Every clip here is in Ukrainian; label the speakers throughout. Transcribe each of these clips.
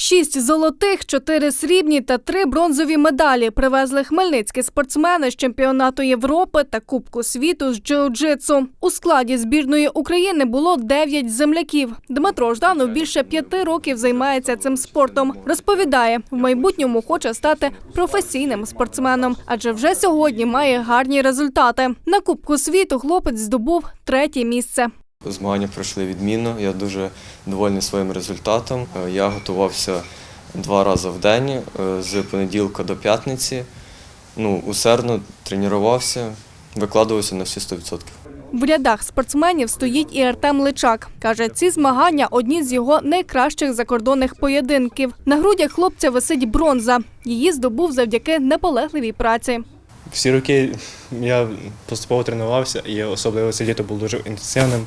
Speaker 1: Шість золотих, чотири срібні та три бронзові медалі привезли хмельницькі спортсмени з чемпіонату Європи та Кубку світу з джиу-джитсу. У складі збірної України було дев'ять земляків. Дмитро Жданов більше п'яти років займається цим спортом. Розповідає, в майбутньому хоче стати професійним спортсменом, адже вже сьогодні має гарні результати. На Кубку світу хлопець здобув третє місце.
Speaker 2: Змагання пройшли відмінно. Я дуже довольний своїм результатом. Е, Я готувався два рази в день е, з понеділка до п'ятниці. Ну, усердно тренувався, викладувався на всі 100%.
Speaker 1: В рядах спортсменів стоїть і Артем Личак. Каже, ці змагання одні з його найкращих закордонних поєдинків. На грудях хлопця висить бронза. Її здобув завдяки наполегливій праці.
Speaker 3: Всі роки я поступово тренувався, і особливо це літо було дуже інтенсивним.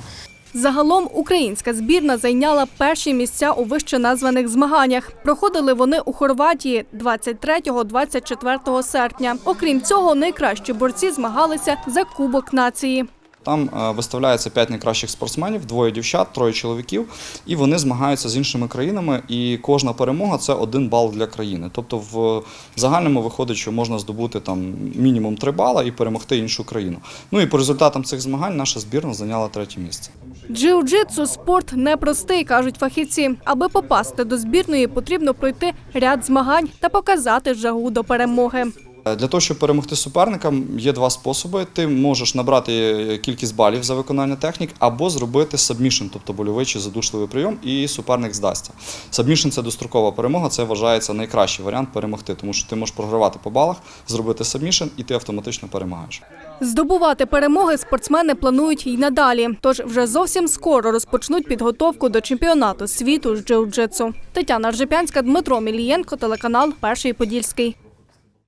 Speaker 1: Загалом українська збірна зайняла перші місця у вище названих змаганнях. Проходили вони у Хорватії 23-24 серпня. Окрім цього, найкращі борці змагалися за Кубок нації.
Speaker 4: Там е, виставляється п'ять найкращих спортсменів, двоє дівчат, троє чоловіків, і вони змагаються з іншими країнами. І кожна перемога це один бал для країни. Тобто, в загальному виходить, що можна здобути там мінімум три бала і перемогти іншу країну. Ну і по результатам цих змагань наша збірна зайняла третє місце.
Speaker 1: Джиу-джитсу – спорт непростий, кажуть фахівці. Аби попасти до збірної, потрібно пройти ряд змагань та показати жагу до перемоги.
Speaker 4: Е, Для того, щоб перемогти суперника, є два способи. Ти можеш набрати кількість балів за виконання технік або зробити сабмішн, тобто больовий чи задушливий прийом, і суперник здасться. Сабмішн це дострокова перемога, це вважається найкращий варіант перемогти, тому що ти можеш програвати по балах, зробити сабмішн, і ти автоматично перемагаєш.
Speaker 1: Здобувати перемоги спортсмени планують й надалі. Тож вже зовсім скоро розпочнуть підготовку до чемпіонату світу з джиу-джитсу. Тетяна Ржепянська, Дмитро Мілієнко, телеканал Перший Подільський.